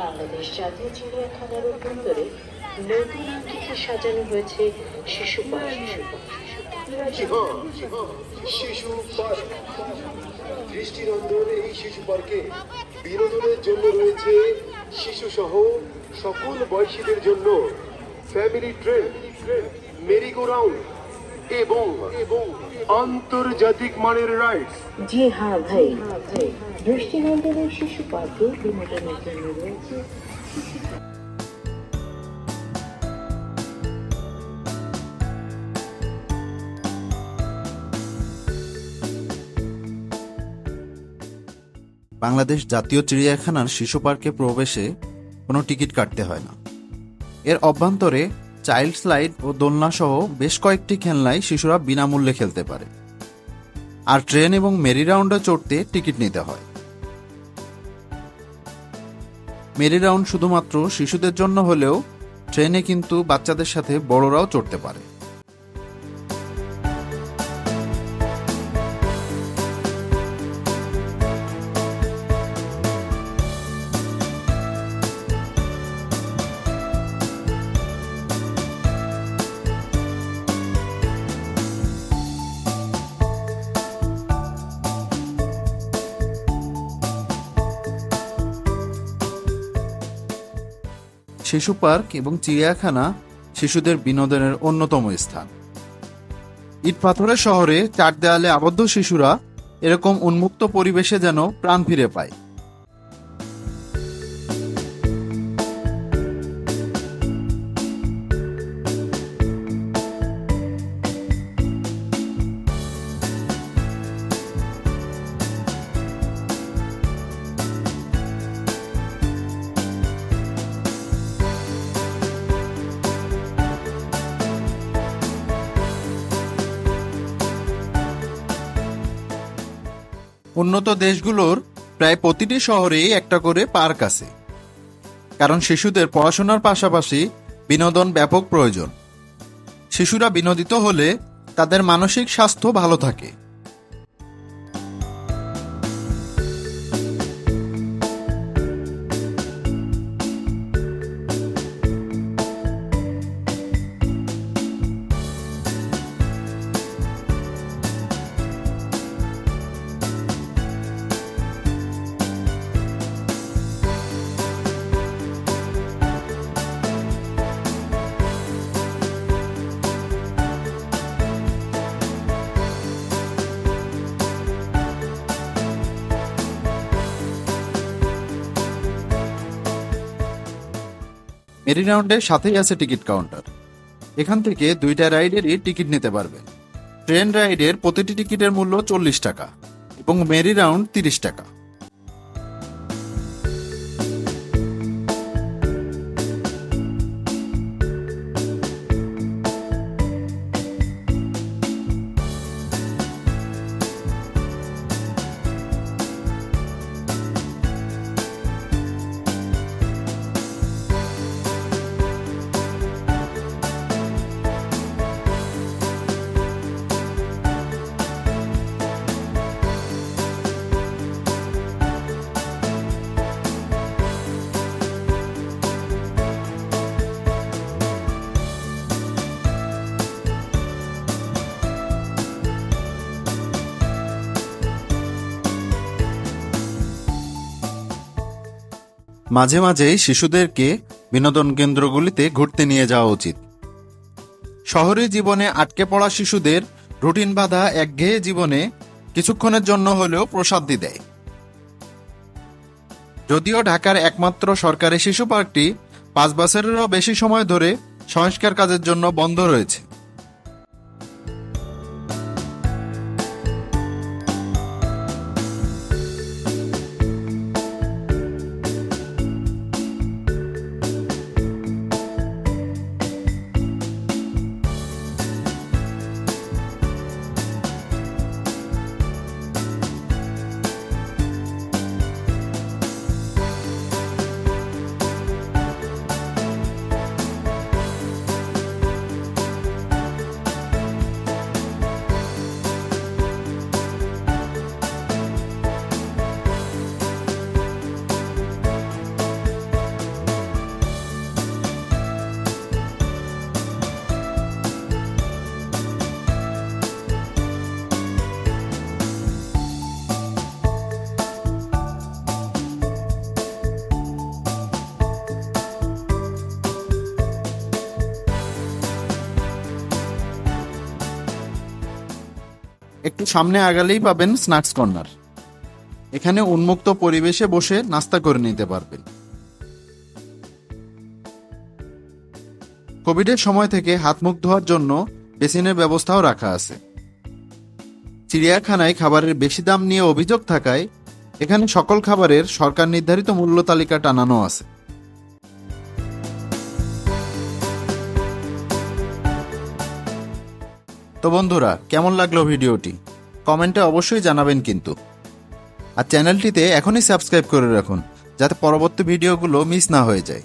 বাংলাদেশ জাতীয় চিড়িয়াখানার অভ্যন্তরে নতুন আঙ্গিকে সাজানো হয়েছে শিশু পার্ক। শিশু পার্ক। দৃষ্টিনন্দন এই শিশু পার্কে বিনোদনের জন্য রয়েছে শিশু সহ সকল বয়সীদের জন্য। ফ্যামিলি ট্রেন, মেরিগো রাউন্ড এবং আন্তর্জাতিক মানের রাইডস জি হ্যাঁ ভাই। দৃষ্টিনন্দন এই শিশু পার্কে বিনোদনের জন্য রয়েছে। বাংলাদেশ জাতীয় চিড়িয়াখানার শিশু পার্কে প্রবেশে কোনো টিকিট কাটতে হয় না। এর অভ্যন্তরে চাইল্ড স্লাইড ও দোলনা সহ বেশ কয়েকটি খেলনায় শিশুরা বিনামূল্যে খেলতে পারে। আর ট্রেন এবং মেরি রাউন্ডে চড়তে টিকিট নিতে হয়। মেরি রাউন্ড শুধুমাত্র শিশুদের জন্য হলেও ট্রেনে কিন্তু বাচ্চাদের সাথে বড়রাও চড়তে পারে। শিশু পার্ক এবং চিড়িয়াখানা শিশুদের বিনোদনের অন্যতম স্থান। ইট পাথরের শহরে চার দেয়ালে আবদ্ধ শিশুরা এরকম উন্মুক্ত পরিবেশে যেন প্রাণ ফিরে পায়। উন্নত দেশগুলোর প্রায় প্রতিটি শহরেই একটা করে পার্ক আছে। কারণ শিশুদের পড়াশোনার পাশাপাশি বিনোদন ব্যাপক প্রয়োজন। শিশুরা বিনোদিত হলে তাদের মানসিক স্বাস্থ্য ভালো থাকে। মেরি রাউন্ডের সাথেই আছে টিকিট কাউন্টার। এখান থেকে দুইটা রাইডেরই টিকিট নিতে পারবে ট্রেন রাইডের প্রতিটি টিকিটের মূল্য চল্লিশ টাকা এবং মেরি রাউন্ড তিরিশ টাকা। মাঝে মাঝে শিশুদেরকে বিনোদন কেন্দ্রগুলিতে ঘুরতে নিয়ে যাওয়া উচিত। শহরে জীবনে আটকে পড়া শিশুদের রুটিন বাঁধা একঘেয়ে জীবনে কিছুক্ষণের জন্য হলেও প্রসাদি দেয়। যদিও ঢাকার একমাত্র সরকারি শিশু পার্কটি পাঁচ বছরেরও বেশি সময় ধরে সংস্কার কাজের জন্য বন্ধ রয়েছে। একটু সামনে আগালেই পাবেন স্ন্যাক্স কর্নার। এখানে উন্মুক্ত পরিবেশে বসে নাস্তা করে নিতে পারবেন। কোভিডের সময় থেকে হাত মুখ ধোয়ার জন্য বেসিনের ব্যবস্থাও রাখা আছে। চিড়িয়াখানায় খাবারের বেশি দাম নিয়ে অভিযোগ থাকায় এখানে সকল খাবারের সরকার নির্ধারিত মূল্য তালিকা টানানো আছে। তো বন্ধুরা, কেমন লাগল ভিডিওটি? কমেন্টে অবশ্যই জানাবেন কিন্তু। আর চ্যানেলটিতে এখনই সাবস্ক্রাইব করে রাখুন, যাতে পরবর্তী ভিডিওগুলো মিস না হয়ে যায়।